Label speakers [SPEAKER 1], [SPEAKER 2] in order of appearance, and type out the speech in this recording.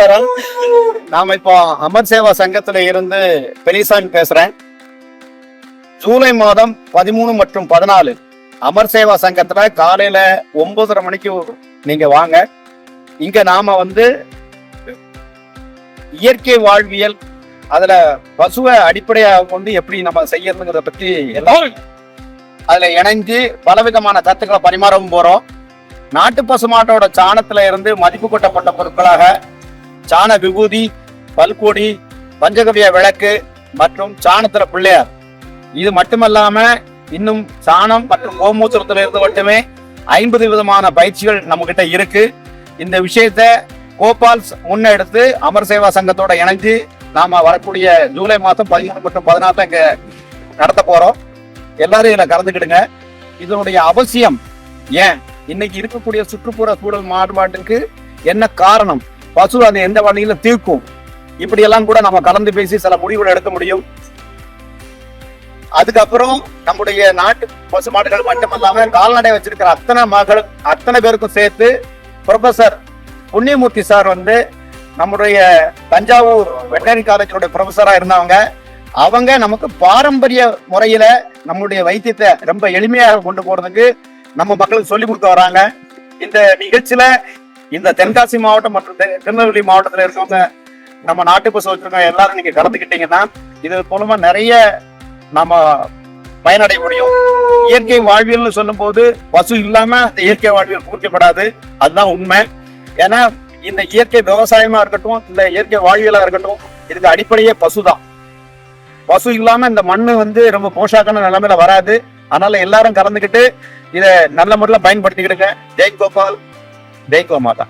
[SPEAKER 1] நமஸ்காரம் நாம இப்போ அமர் சேவா சங்கத்துல இருந்து பெரியசாமி பேசுறேன். ஜூலை மாதம் பதிமூணு மற்றும் பதினாலு அமர் சேவா சங்கத்துல காலையில ஒன்பதரை மணிக்கு நீங்க வாங்க. இங்க நாம வந்து இயற்கை வாழ்வியல் அதுல பசுவை அடிப்படையா கொண்டு எப்படி நம்ம செய்யறதுங்கிறத பத்தி எல்லாம் அதுல இணைஞ்சு பலவிதமான கருத்துக்களை பரிமாறவும் போறோம். நாட்டு பசுமாட்டோட சாணத்துல இருந்து மதிப்பு கொட்டப்பட்ட பொருட்களாக சாண விபூதி பல்கோடி பஞ்சகவிய விளக்கு மற்றும் சாணத்துல பிள்ளையார். இது மட்டுமல்லாம இன்னும் சாணம் மற்றும் கோமூத்திரத்துல இருந்து மட்டுமே ஐம்பது விதமான பயிற்சிகள் நம்ம கிட்ட இருக்கு. இந்த விஷயத்த கோபால்ஸ் முன்னெடுத்து அமர் சேவா சங்கத்தோட இணைஞ்சு நாம வரக்கூடிய ஜூலை மாதம் பதிமூணு மற்றும் பதினாறு இங்க நடத்த போறோம். எல்லாரும் இதில் கலந்துக்கிடுங்க. இதனுடைய அவசியம் ஏன்? இன்னைக்கு இருக்கக்கூடிய சுற்றுப்புற சூழல் மாறுபாட்டுக்கு என்ன காரணம்? பசு அது எந்த வழியில தீர்க்கும். இப்படியெல்லாம் கூட நம்ம கலந்து பேசி சில முடிவுகள் எடுக்க முடியும். அதுக்கப்புறம் நம்முடைய நாட்டு பசு மாடுகள் மட்டுமல்லாம கால்நடை வச்சிருக்கிற அத்தனை மகள் அத்தனை பேருக்கும் சேர்த்து ப்ரொஃபசர் புண்ணியமூர்த்தி சார் வந்து நம்முடைய தஞ்சாவூர் வெட்டரி காலேஜினுடைய ப்ரொஃபஸரா இருந்தவங்க. அவங்க நமக்கு பாரம்பரிய முறையில நம்முடைய வைத்தியத்தை ரொம்ப எளிமையாக கொண்டு போறதுக்கு நம்ம மக்களுக்கு சொல்லி கொடுத்து வராங்க. இந்த நிகழ்ச்சியில இந்த தென்காசி மாவட்டம் மற்றும் திருநெல்வேலி மாவட்டத்தில் இருக்கவங்க நம்ம நாட்டு பசு வச்சிருக்கோம் எல்லாரும் நீங்க கலந்துக்கிட்டீங்கன்னா இது மூலமா நிறைய நம்ம பயனடைய முடியும். இயற்கை வாழ்வியல்னு சொல்லும்போது பசு இல்லாம அந்த இயற்கை வாழ்வியல் பூர்த்திப்படாது. அதுதான் உண்மை. ஏன்னா இந்த இயற்கை விவசாயமா இருக்கட்டும் இந்த இயற்கை வாழ்வியலா இருக்கட்டும் இதுக்கு அடிப்படையே பசுதான். பசு இல்லாம இந்த மண்ணு வந்து ரொம்ப போஷாக்கான நிலைமையில வராது. அதனால எல்லாரும் கலந்துக்கிட்டு இதை நல்ல முறையில் பயன்படுத்திக்கிடுங்க. ஜெய் கோபால். ஜெய் கோமாதா